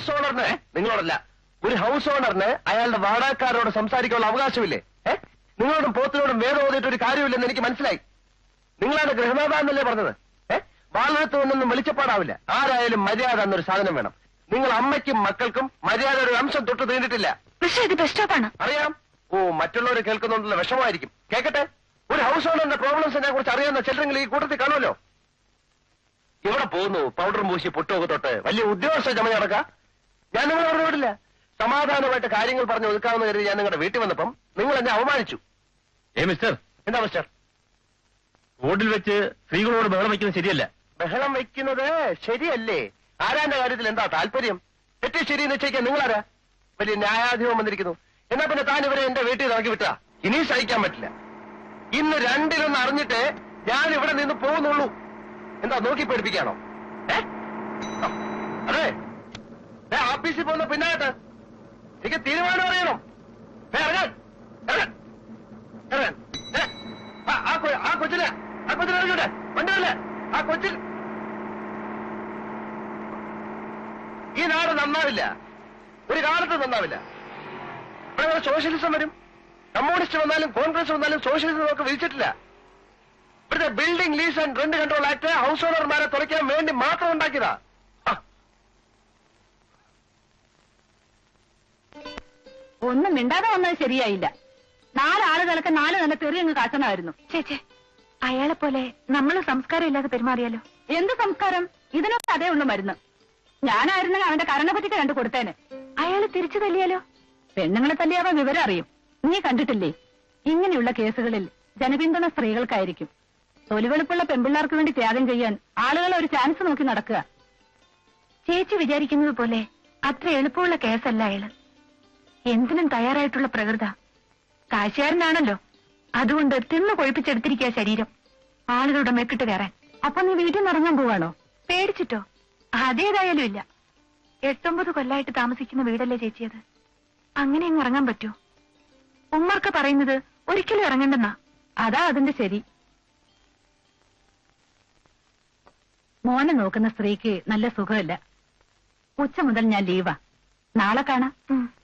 House ഓണറിന് നിങ്ങളോടല്ല ഒരു house ഓണറിന് അയാളുടെ വാടകക്കാരോട് സംസാരിക്കാനുള്ള അവകാശമില്ലേ? നിങ്ങളോടും പോത്തിനോടും വേദം ഓതിയിട്ട് ഒരു കാര്യമില്ലെന്ന് എനിക്ക് മനസ്സിലായി. നിങ്ങളാണ് ഗൃഹനാഥാന്നല്ലേ പറഞ്ഞത്? ഏഹ് വാളത്ത് ഒന്നൊന്നും വെളിച്ചപ്പാടാവില്ല. ആരായാലും മര്യാദ എന്നൊരു സാധനം വേണം. നിങ്ങൾ അമ്മയ്ക്കും മക്കൾക്കും മര്യാദ ഒരു അംശം തൊട്ട് തീണ്ടിട്ടില്ല പക്ഷേ ഇത് ബസ് സ്റ്റോപ്പാണ് അറിയാം. ഓ മറ്റുള്ളവർ കേൾക്കുന്നുണ്ടല്ലോ വിഷമമായിരിക്കും. കേക്കട്ടെ? ഒരു ഹൗസ് ഓണറിന്റെ പ്രോബ്ലംസിനെ കുറിച്ച് അറിയാവുന്ന ചിലരെങ്കിൽ ഈ കൂട്ടത്തിൽ കാണുമല്ലോ? ഇവിടെ പോകുന്നു? പൗഡർ പൂശി പൊട്ടുമൊക്കെ തൊട്ട് വലിയ ഉദ്യോഗസ്ഥ ചമയ നടക്കാം? ഞാൻ നിങ്ങളെ പറഞ്ഞു വിടില്ല സമാധാനമായിട്ട് കാര്യങ്ങൾ പറഞ്ഞ് ഒതുക്കാമെന്ന് കരുതി ഞാൻ നിങ്ങളുടെ വീട്ടിൽ വന്നപ്പം നിങ്ങൾ എന്നെ അവമാനിച്ചു ഏ മിസ്റ്റർ? എന്താ മിസ്റ്റർ? റോഡിൽ വെച്ച് സ്ത്രീകളോട് ബഹളം വയ്ക്കുന്നത് ശരിയല്ല. ബഹളം വെക്കുന്നത് ശരിയല്ലേ? ആരാന്റെ കാര്യത്തിൽ എന്താ താല്പര്യം? തെറ്റ് ശരി എന്ന് വെച്ചേക്കാൻ നിങ്ങളാരാ? വലിയ ന്യായാധിപം വന്നിരിക്കുന്നു. എന്നാ പിന്നെ താൻ ഇവരെ എന്റെ വീട്ടിൽ ഇറങ്ങി ഇറക്കി വിട്ടാ? ഇനി സഹിക്കാൻ പറ്റില്ല. ഇന്ന് രണ്ടിലൊന്ന് അറിഞ്ഞിട്ട് ഞാൻ ഇവിടെ നിന്ന് പോകുന്നുള്ളൂ. എന്താ നോക്കി പേടിപ്പിക്കാണോ ഏ? അതെ. ആഫീസിൽ പോകുന്ന പിന്നായിട്ട് എനിക്ക് തീരുമാനം അറിയണം. ആ- കൊച്ചിനെ ആ കൊച്ചിനെ ഇറങ്ങിട്ടെ വണ്ടിയല്ലേ ആ കൊച്ചിൽ ഈ നാട് നന്നാവില്ല. ഒരു കാലത്ത് നന്നാവില്ല. ഇവിടെ സോഷ്യലിസം വരും. കമ്മ്യൂണിസ്റ്റ് വന്നാലും കോൺഗ്രസ് വന്നാലും സോഷ്യലിസം നമുക്ക് വിധിച്ചിട്ടില്ല. ഇവിടുത്തെ building lease and rent control act house ഓണർമാരെ തുറയ്ക്കാൻ വേണ്ടി മാത്രം ഉണ്ടാക്കിയതാ. ഒന്നും മിണ്ടാതെ വന്നത് ശരിയായില്ല. നാലാളുകളൊക്കെ നാല് നല്ല തെറിയങ്ങ് കാച്ചണമായിരുന്നു ചേച്ചേ അയാളെ പോലെ നമ്മൾ സംസ്കാരം ഇല്ലാതെ പെരുമാറിയാലോ? എന്ത് സംസ്കാരം? ഇതിനൊക്കെ അതേ ഉള്ളു മരുന്ന്. ഞാനായിരുന്നെങ്കിൽ അവന്റെ കരണപറ്റിക്ക് കണ്ടു കൊടുത്തേനെ. അയാളെ തിരിച്ചു തല്ലിയാലോ? പെണ്ണുങ്ങളെ തല്ലിയാവ വിവരം അറിയും. നീ കണ്ടിട്ടില്ലേ? ഇങ്ങനെയുള്ള കേസുകളിൽ ജനപിന്തുണ സ്ത്രീകൾക്കായിരിക്കും. തൊലിവെളുപ്പുള്ള പെമ്പിള്ളാർക്ക് വേണ്ടി ത്യാഗം ചെയ്യാൻ ആളുകൾ ഒരു ചാൻസ് നോക്കി നടക്കുക. ചേച്ചി വിചാരിക്കുന്നത് പോലെ അത്ര എളുപ്പമുള്ള കേസല്ല അയാൾ. എന്തിനും തയ്യാറായിട്ടുള്ള പ്രകൃത. കാശുകാരനാണല്ലോ. അതുകൊണ്ട് തിന്നു കൊഴിപ്പിച്ചെടുത്തിരിക്കുക ശരീരം. ആളുകളുടെ മെക്കിട്ട് കയറാൻ. അപ്പൊ നീ വീട്ടിൽ ഇറങ്ങാൻ പോവാണോ? പേടിച്ചിട്ടോ? അതേതായാലും ഇല്ല. എട്ടൊമ്പത് കൊല്ലായിട്ട് താമസിക്കുന്ന വീടല്ലേ ചേച്ചിയത്? അങ്ങനെ അങ്ങ് ഇറങ്ങാൻ പറ്റൂ ഉമ്മർക്ക് പറയുന്നത് ഒരിക്കലും ഇറങ്ങണ്ടെന്നാ. അതാ അതിന്റെ ശരി. മോനെ നോക്കുന്ന സ്ത്രീക്ക് നല്ല സുഖമില്ല. ഉച്ച മുതൽ ഞാൻ ലീവാ. നാളെ കാണാം.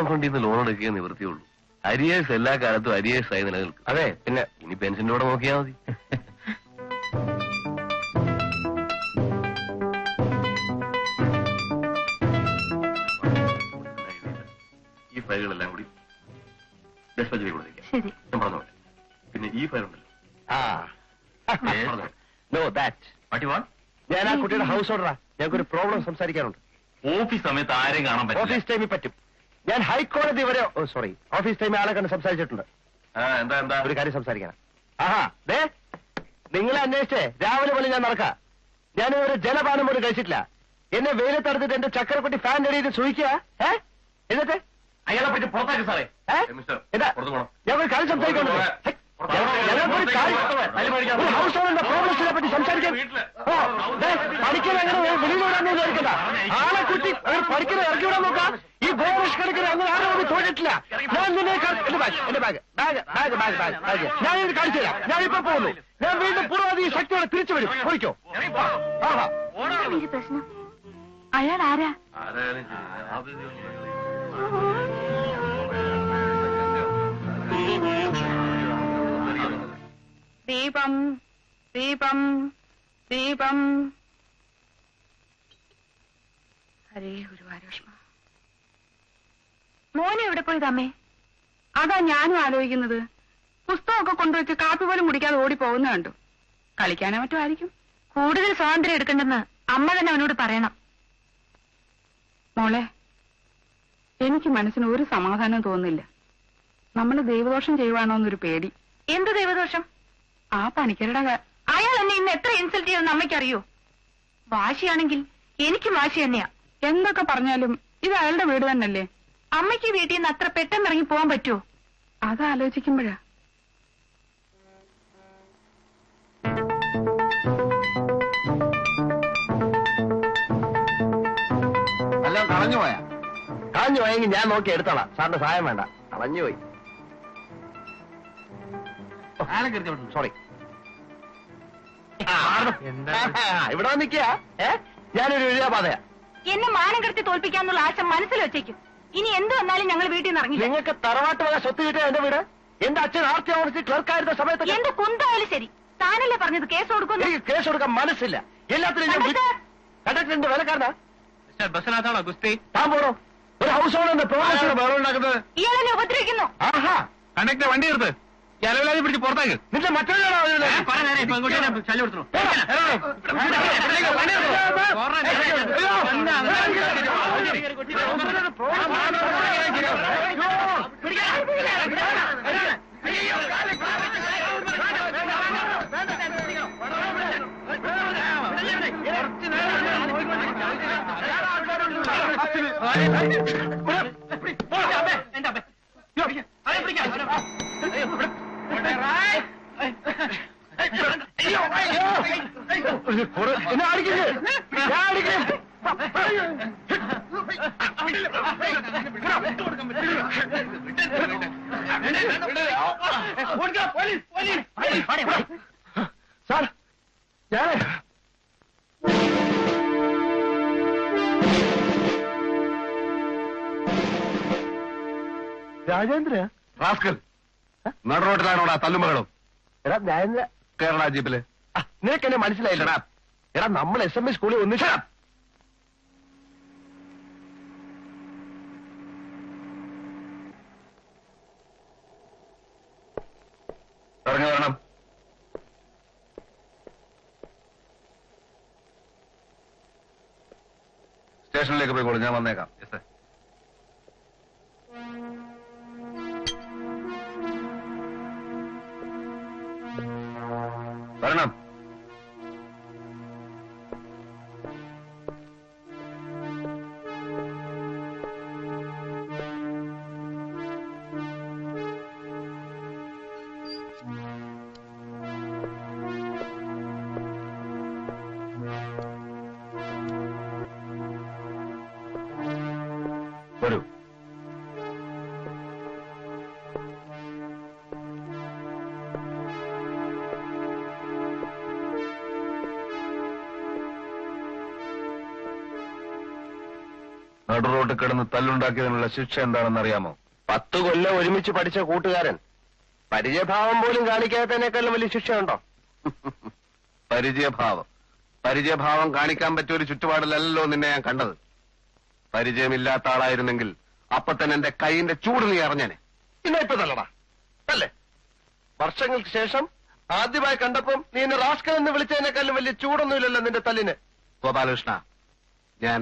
പ്രോവിഡന്റ് ഫണ്ടിൽ നിന്ന് ലോൺ എടുക്കുക നിവൃത്തിയുള്ളൂ അരിയേഴ്സ് എല്ലാ കാലത്തും അരിയേഴ്സ് ആയി നിലനിൽക്കും. അതെ പിന്നെ ഇനി പെൻഷന്റെ കൂടെ നോക്കിയാൽ മതി. ഈ ഫയലുകളെല്ലാം കൂടി കൊടുത്തേക്കാം. ഞാൻ പറഞ്ഞോട്ടെ പിന്നെ ഈ ഫയൽ ഉണ്ടല്ലോ. നോ ദാറ്റ് വാട്ടി ഞാൻ ആ കുട്ടിയുടെ ഹൗസ് ഓർഡറാ ഞങ്ങൾക്കൊരു പ്രോബ്ലം സംസാരിക്കാനുണ്ട്. ഓഫീസ് സമയത്ത് ആരെയും കാണാൻ പറ്റും ഓഫീസ് ടൈമിൽ പറ്റും. ഞാൻ ഹൈക്കോടതി വരെ ഓ സോറി ഓഫീസ് ടൈമിൽ ആളെ കണ്ട് സംസാരിച്ചിട്ടുണ്ട്. ആ, എന്താ എന്താ? ഒരു കാര്യം സംസാരിക്കണം. ആഹാ ദേ നിങ്ങളെ അന്വേഷിച്ചേ രാവിലെ പോലെ ഞാൻ നടക്കാം. ഞാൻ ഒരു ജലപാനം പോലും കഴിച്ചിട്ടില്ല. എന്നെ വെയിലത്തടുത്തിട്ട് എന്റെ ചക്കരക്കുട്ടി ഫാൻ എറിയിട്ട് സൂഹിക്കുക ഏ? എന്നിട്ട്? അയാളെ പറ്റി പുറത്താക്കി സാറേ. ഏ? ഏ, മിസ്റ്റർ എന്താ? പുറത്ത് പോണം. ഞാൻ ഒരു കാര്യം സംസാരിക്കുന്നുണ്ട് പ്രോബ്ലംസിനെ പറ്റി സംസാരിക്കാൻ. ഓ ദേ, പഠിക്കൽ അങ്ങനെ വെളിയിലൂടെ ആളെ കുട്ടി പഠിക്കുന്നത് ഇറക്കി വിടാൻ നോക്കാം. ഈ ഗോവറിഷ് കണക്കിന് അങ്ങനെ ആരും ഒന്നും തോന്നിട്ടില്ല. ഞാൻ നിന്നെ എന്റെ ബാഗ് എന്റെ bag bag bag bag bag bag. ഞാൻ ഇത് കാണിച്ചു തരാം. ഞാൻ ഇപ്പൊ പോകുന്നു. ഞാൻ വീണ്ടും പൂർവാധി ശക്തിയോടെ തിരിച്ചു വരും. ഈ പ്രശ്നം. അയാൾ ആരാ? ആരായാലും ദീപം ദീപം ദീപം. ഹരേ ഗുരുവായൂഷ്മ മോനെ എവിടെ പോയി തമ്മേ? അതാ ഞാനും ആലോചിക്കുന്നത്. പുസ്തകമൊക്കെ കൊണ്ടുവച്ച് കാപ്പി പോലും കുടിക്കാതെ ഓടി പോകുന്ന കണ്ടു. കളിക്കാനോ മറ്റോ ആയിരിക്കും. കൂടുതൽ സ്വാതന്ത്ര്യം എടുക്കണ്ടെന്ന് അമ്മ തന്നെ അവനോട് പറയണം. മോളെ എനിക്ക് മനസ്സിന് ഒരു സമാധാനം തോന്നുന്നില്ല. നമ്മൾ ദൈവദോഷം ചെയ്യുവാണോന്നൊരു പേടി. എന്ത് ദൈവദോഷം? ആ പണിക്കരുടെ അയാൾ എന്നെ ഇന്ന് എത്ര ഇൻസൾട്ട് ചെയ്തെന്ന് അമ്മയ്ക്കറിയോ? വാശിയാണെങ്കിൽ എനിക്കും വാശി തന്നെയാ. എന്തൊക്കെ പറഞ്ഞാലും ഇത് അയാളുടെ വീട് തന്നെയല്ലേ? അമ്മയ്ക്ക് വീട്ടിൽ നിന്ന് അത്ര പെട്ടെന്ന് ഇറങ്ങി പോകാൻ പറ്റുമോ അത് ആലോചിക്കുമ്പോഴാ. എല്ലാം കളഞ്ഞു പോയാ. കളഞ്ഞു പോയെങ്കിൽ ഞാൻ നോക്കി എടുത്തോളാം. സാറിന്റെ സഹായം വേണ്ട. കളഞ്ഞു പോയി. സോറി ഇവിടെ നിൽക്കുക ഏ? ഞാനൊരു എഴുതിയ പാതയാ എന്നെ മാനം കെടുത്തി തോൽപ്പിക്കാന്നുള്ള ആശം മനസ്സിൽ വെച്ചേക്കും. ഇനി എന്ത് വന്നാലും ഞങ്ങൾ വീട്ടിൽ നിന്ന് ഇറങ്ങി നിങ്ങൾക്ക് തറവാട്ട് വക സ്വത്ത് കിട്ടിയ എന്റെ വീട്? എന്റെ അച്ഛൻ ആർത്തി ഓഫീസിൽ ക്ലർക്കായിരുന്ന സമയത്ത് എന്റെ കുന്തായാലും ശരി. താനല്ലേ പറഞ്ഞത്? കേസ് കൊടുക്കുന്നു കേസ് കൊടുക്കാൻ മനസ്സില്ല. എല്ലാത്തിനും! കണ്ടക്ടറിന്റെ വിലക്കാരനാ? ബസ്സിനകത്താണോ ഗുസ്തി? താൻ പോണോ? ഒരു ഹൗസ് ഓണറിന്റെ പ്രോഗ്രാം ഉണ്ടാക്കുന്നത്? ഇയാളെന്നെ ഉപദ്രവിക്കുന്നു. ആഹാ. കണ്ടക്ടർ വണ്ടി എടുത്ത് അലവിലാതി പിടിച്ച് പുറത്താക്ക് നിന്റെ മറ്റൊരാളോ എന്നെ അടിക്കരുത് ഞാൻ അടിക്കും സാർ ഞാൻ രാജേന്ദ്ര? റാസ്കൽ നടുറോട്ടിലാണോടാ തല്ലുമകളും? എടാ രാജേന്ദ്ര. കേരള ജീപ്പിൽ. നിനക്ക് എന്നെ മനസ്സിലായില്ലടാ. എടാ നമ്മൾ എസ് എം എസ് സ്കൂളിൽ ഒന്നിച്ചാ ഇറങ്ങി വരണം. സ്റ്റേഷനിലേക്ക് പോയിക്കോളൂ ഞാൻ വന്നേക്കാം. നടുറോട്ട് കിടന്ന് തല്ലുണ്ടാക്കിയതിനുള്ള ശിക്ഷ എന്താണെന്ന് അറിയാമോ പത്ത് കൊല്ലം ഒരുമിച്ച് പഠിച്ച കൂട്ടുകാരൻ. പരിചയഭാവം പോലും കാണിക്കാത്തതിനേക്കാളും വലിയ ശിക്ഷയുണ്ടോ? പരിചയഭാവം. പരിചയഭാവം കാണിക്കാൻ പറ്റിയ ഒരു ചുറ്റുപാടിലല്ലോ നിന്നെ ഞാൻ കണ്ടത്. പരിചയമില്ലാത്ത ആളായിരുന്നെങ്കിൽ അപ്പൊ തന്നെ എന്റെ കൈയിന്റെ ചൂട് നീ അറിഞ്ഞനെ. ഇന്ന ഇപ്പൊ തല്ലടാ. അല്ലേ വർഷങ്ങൾക്ക് ശേഷം ആദ്യമായി കണ്ടപ്പം നീ എന്നെ റാസ്കൽ എന്ന് വിളിച്ചതിനേക്കാളും വലിയ ചൂടൊന്നുമില്ലല്ലോ നിന്റെ തല്ലിന്. ഗോപാലകൃഷ്ണ ഞാൻ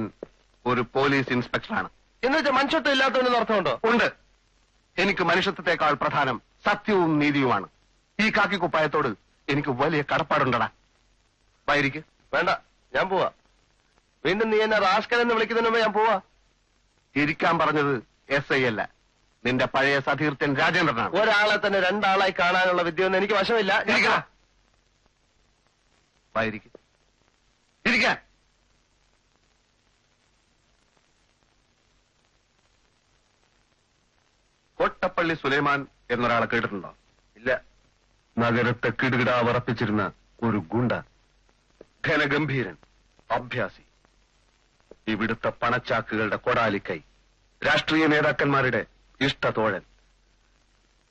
ഒരു പോലീസ് ഇൻസ്പെക്ടറാണ്. എന്ന് വെച്ചാൽ മനുഷ്യത്വം ഇല്ലാത്തതിന് അർത്ഥമുണ്ടോ ഉണ്ട്? എനിക്ക് മനുഷ്യത്വത്തെക്കാൾ പ്രധാനം സത്യവും നീതിയുമാണ്. ഈ കാക്കി കുപ്പായത്തോട് എനിക്ക് വലിയ കടപ്പാടുണ്ടടാ. വൈരിക്ക് വേണ്ട ഞാൻ പോവാ. വീണ്ടും നീ എന്നെ റാസ്കൽ എന്ന് വിളിക്കുന്നതിന് മുമ്പ് ഞാൻ പോവാ. ഇരിക്കാൻ പറഞ്ഞത് എസ് ഐ അല്ല. നിന്റെ പഴയ സതീർത്ഥൻ രാജേന്ദ്രനാണ്. ഒരാളെ തന്നെ രണ്ടാളായി കാണാനുള്ള വിദ്യയൊന്നും എനിക്ക് വശമില്ല. ഇരിക്കാൻ. കോട്ടപ്പള്ളി സുലൈമാൻ എന്നൊരാളെ കേട്ടിട്ടുണ്ടോ? ഇല്ല. നഗരത്തെ കിടുകിടാ വറപ്പിച്ചിരുന്ന ഒരു ഗുണ്ട. ഘനഗംഭീരൻ അഭ്യാസി. ഇവിടുത്തെ പണച്ചാക്കുകളുടെ കൊടാലിക്കൈ. രാഷ്ട്രീയ നേതാക്കന്മാരുടെ ഇഷ്ടതോഴൻ.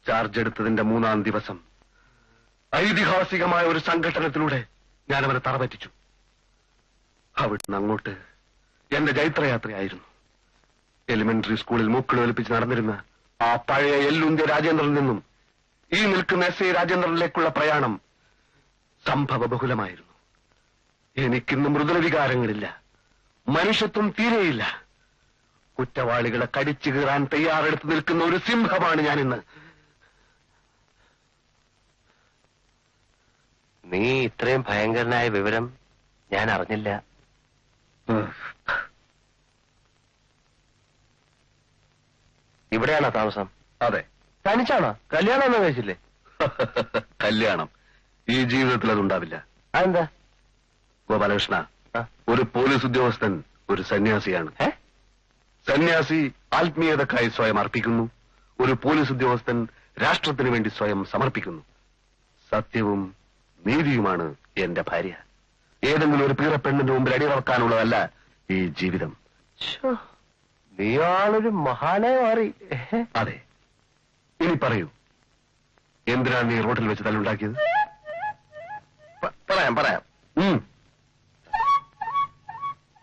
ചാർജ് എടുത്തതിന്റെ മൂന്നാം ദിവസം ഐതിഹാസികമായ ഒരു സംഘടനത്തിലൂടെ ഞാൻ അവനെ തറപറ്റിച്ചു. അവിടുന്ന് അങ്ങോട്ട് എന്റെ ജൈത്രയാത്രയായിരുന്നു. എലിമെന്ററി സ്കൂളിൽ മൂക്കൾ ഒലിപ്പിച്ച് നടന്നിരുന്ന ആ പഴയ എല്ലുന്ത്യ രാജേന്ദ്രനിൽ നിന്നും ഈ നിൽക്കുന്ന എസ് എ രാജേന്ദ്രനിലേക്കുള്ള പ്രയാണം സംഭവ ബഹുലമായിരുന്നു എനിക്കിന്ന് മൃദുല വികാരങ്ങളില്ല മനുഷ്യത്വം തീരെയില്ല. കുറ്റവാളികളെ കടിച്ചു കീറാൻ തയ്യാറെടുത്ത് നിൽക്കുന്ന ഒരു സിംഹമാണ് ഞാനിന്ന്. നീ ഇത്രയും ഭയങ്കരനായ വിവരം ഞാൻ അറിഞ്ഞില്ല. ഇവിടെയാണോ താമസം? അതെ. തനിച്ചാണോ? കല്യാണം ഒന്നും കഴിച്ചില്ലേ? കല്യാണം. ഈ ജീവിതത്തിൽ അതുണ്ടാവില്ല. അതെന്താ? ഗോപാലകൃഷ്ണ. ഒരു പോലീസ് ഉദ്യോഗസ്ഥൻ ഒരു സന്യാസിയാണ്. സന്യാസി ആത്മീയതക്കായി സ്വയം അർപ്പിക്കുന്നു. ഒരു പോലീസ് ഉദ്യോഗസ്ഥൻ രാഷ്ട്രത്തിന് വേണ്ടി സ്വയം സമർപ്പിക്കുന്നു. സത്യവും നീതിയുമാണ് എന്റെ ഭാര്യ. ഏതെങ്കിലും ഒരു പീറ പെണ്ണിന്റെ മുമ്പിൽ അടിയറക്കാനുള്ളതല്ല ഈ ജീവിതം. ശ്ശോ, നീയാളൊരു മഹാനെ മാറി. അതെ. ഇനി പറയൂ. എന്തിനാണ് നീ റോട്ടിൽ വെച്ച് തല്ലുണ്ടാക്കിയത്? പ- പറയാം പറയാം.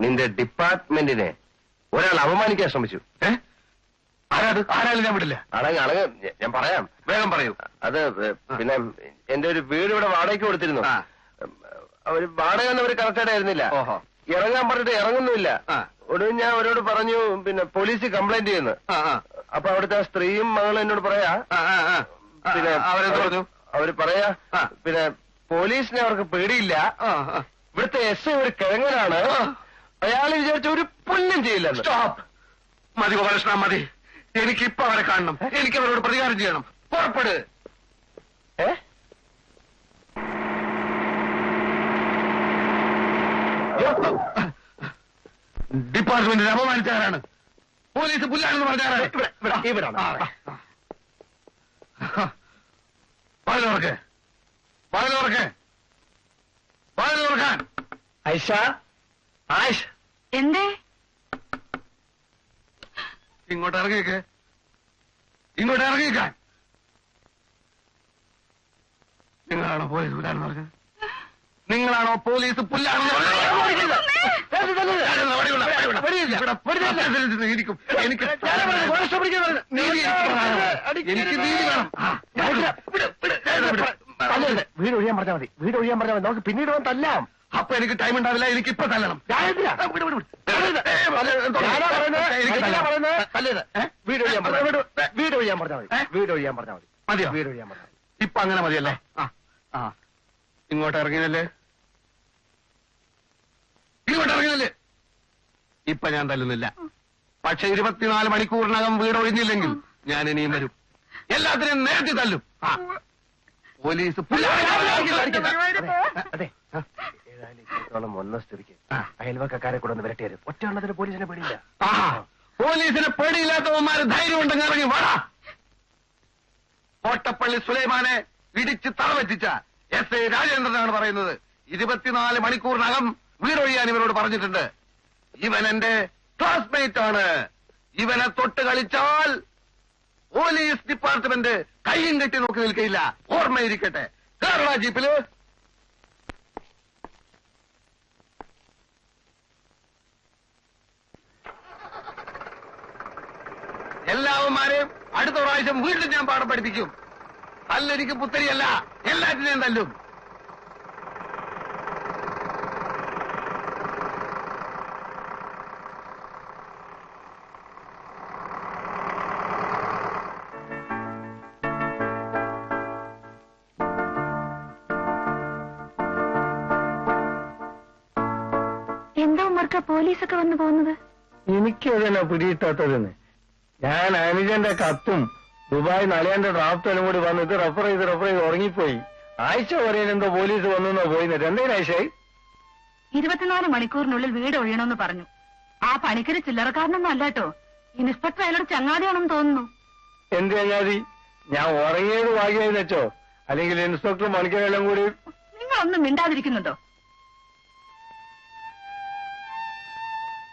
നിന്റെ ഡിപ്പാർട്ട്മെന്റിനെ ഒരാൾ അപമാനിക്കാൻ ശ്രമിച്ചു. ഞാൻ വിടില്ല. അടങ്ങ് അടങ്ങ്. ഞാൻ പറയാം. വേഗം പറയൂ. അത് പിന്നെ എന്റെ ഒരു വീട് ഇവിടെ വാടകയ്ക്ക് കൊടുത്തിരുന്നു. അവർ വാടക ഒന്നും അവർ കറക്റ്റായിട്ട് ആയിരുന്നില്ല. ഇറങ്ങാൻ പറഞ്ഞിട്ട് ഇറങ്ങുന്നുമില്ല. ആ. ഒടുവിൽ ഞാൻ അവരോട് പറഞ്ഞു പിന്നെ പോലീസ് കംപ്ലൈന്റ് ചെയ്യുന്നു. ആ, ആ. അപ്പൊ അവിടുത്തെ ആ സ്ത്രീയും മകളും എന്നോട് പറയാ. ആ, ആ, ആ. പിന്നെ ആ, അവരെന്ത് പറഞ്ഞു? അവർ പറയാ ആ. പിന്നെ പോലീസിനെ അവർക്ക് പേടിയില്ല. ആ, ആ. ഇവിടുത്തെ എസ് ഐ ഒരു കിഴങ്ങനാണ്. അയാൾ വിചാരിച്ച ഒരു പുല്ലും ചെയ്യില്ല സ്റ്റോപ്പ് മതി ഗോപാലകൃഷ്ണ മതി. എനിക്കിപ്പോ അവരെ കാണണം. എനിക്ക് അവരോട് പ്രതികാരം ചെയ്യണം. പുറപ്പെട്. ഏ? ഡിപ്പാർട്ട്മെന്റിനെ അപമാനിച്ചാരാണ് പോലീസ് പുല്ലാണെന്ന് പറഞ്ഞാരാണ് ഐഷ ആയിഷ് എന്തേ ഇങ്ങോട്ട് ഇറങ്ങിയേക്ക് ഇങ്ങോട്ട് ഇറങ്ങിയേക്കാൻ നിങ്ങളാണോ പോലീസ് പുല്ലാണെന്ന് പറഞ്ഞത് നിങ്ങളാണോ പോലീസ് പുല്ലാണെന്ന് പറഞ്ഞത് എനിക്ക് നീതി എനിക്ക് നീതി വേണം. ആ, വിട്, ഒഴിയാൻ പറഞ്ഞാൽ മതി. വീട് ഒഴിയാൻ പറഞ്ഞാൽ മതി. നമുക്ക് പിന്നീട് വന്ന് തല്ലാം. അപ്പൊ എനിക്ക് ടൈം ഉണ്ടാവില്ല. എനിക്ക് ഇപ്പൊ തല്ലണം. വിട്, ഒഴിയാൻ പറഞ്ഞാൽ മതി. വീട്. ഒഴിയാൻ പറഞ്ഞാൽ മതി. വീട് ഒഴിയാൻ പറഞ്ഞാൽ മതി. മതിയോ? വീട് ഒഴിയാൻ പറഞ്ഞാൽ മതി. ഇപ്പൊ അങ്ങനെ മതിയല്ലേ? ആ. ഇങ്ങോട്ട് ഇറങ്ങിയതല്ലേ ഇങ്ങോട്ട് ഇറങ്ങിയതല്ലേ ഇപ്പൊ ഞാൻ തല്ലുന്നില്ല. പക്ഷെ ഇരുപത്തിനാല് മണിക്കൂറിനകം വീട് ഒഴിഞ്ഞില്ലെങ്കിൽ ഞാൻ ഇനിയും വരും. എല്ലാത്തിനെയും നേരത്തെ തല്ലും. ആ. പോലീസ് അയൽവക്കാരെ അതെ ഏതായാലും ഇത്രത്തോളം വന്ന സ്ഥിതിക്ക്. അയൽവക്കക്കാരെ കൂടെ ഒന്ന് വരട്ടിയത് ഒറ്റയുള്ളതിന് പോലീസിനെ പേടിയില്ല. ആ. പോലീസിനെ പേടിയില്ലാത്തവന്മാര് ധൈര്യം ഉണ്ടെങ്കിൽ ഇറങ്ങി വാടാ. കോട്ടപ്പള്ളി സുലൈമാനെ ഇടിച്ച് തറവെറ്റിച്ച എസ് ഐ രാജേന്ദ്രനാണ് പറയുന്നത്. ഇരുപത്തിനാല് മണിക്കൂറിനകം വീടൊഴിയാൻ ഇവരോട് പറഞ്ഞിട്ടുണ്ട്. ഇവൻ എന്റെ ക്ലാസ്മേറ്റ് ആണ്. ഇവനെ തൊട്ട് കളിച്ചാൽ പോലീസ് ഡിപ്പാർട്ട്മെന്റ് കയ്യും കെട്ടി നോക്കി നിൽക്കില്ല ഓർമ്മയിരിക്കട്ടെ. കേരള ജീപ്പിൽ? എല്ലാവന്മാരെയും അടുത്ത പ്രാവശ്യം വീണ്ടും ഞാൻ പാഠം പഠിപ്പിക്കും. തല്ലെനിക്ക് പുത്തരിയല്ല. എല്ലാറ്റിനെയും തല്ലും. പോലീസൊക്കെ വന്നു പോകുന്നത്? എനിക്ക് അതിനെ പിടിയിട്ടാത്തതെന്ന്. ഞാൻ അനുജന്റെ കത്തും ദുബായ് നളിയന്റെ ഡ്രാഫ്റ്റും കൂടി വന്ന് ഇത് റെഫർ ചെയ്ത് റെഫർ ചെയ്ത് ഉറങ്ങിപ്പോയി. ആഴ്ച വരെ എന്തോ പോലീസ് വന്നു പോയിന്നിട്ട് എന്തെങ്കിലും ആയിഷായി ഇരുപത്തിനാല് മണിക്കൂറിനുള്ളിൽ വീട് ഒഴിയണമെന്ന് പറഞ്ഞു. ആ പണിക്കര് ചില്ലറക്കാരനൊന്നും അല്ലാട്ടോ ഇൻസ്പെക്ടർ അയാളോട് ചങ്ങാതിയാണെന്ന് തോന്നുന്നു. എന്ത് ചങ്ങാതി? ഞാൻ ഉറങ്ങിയത് വാങ്ങിയെന്ന് വെച്ചോ അല്ലെങ്കിൽ ഇൻസ്പെക്ടർ മണിക്കരെല്ലാം കൂടി നിങ്ങളൊന്നും മിണ്ടാതിരിക്കുന്നുണ്ടോ?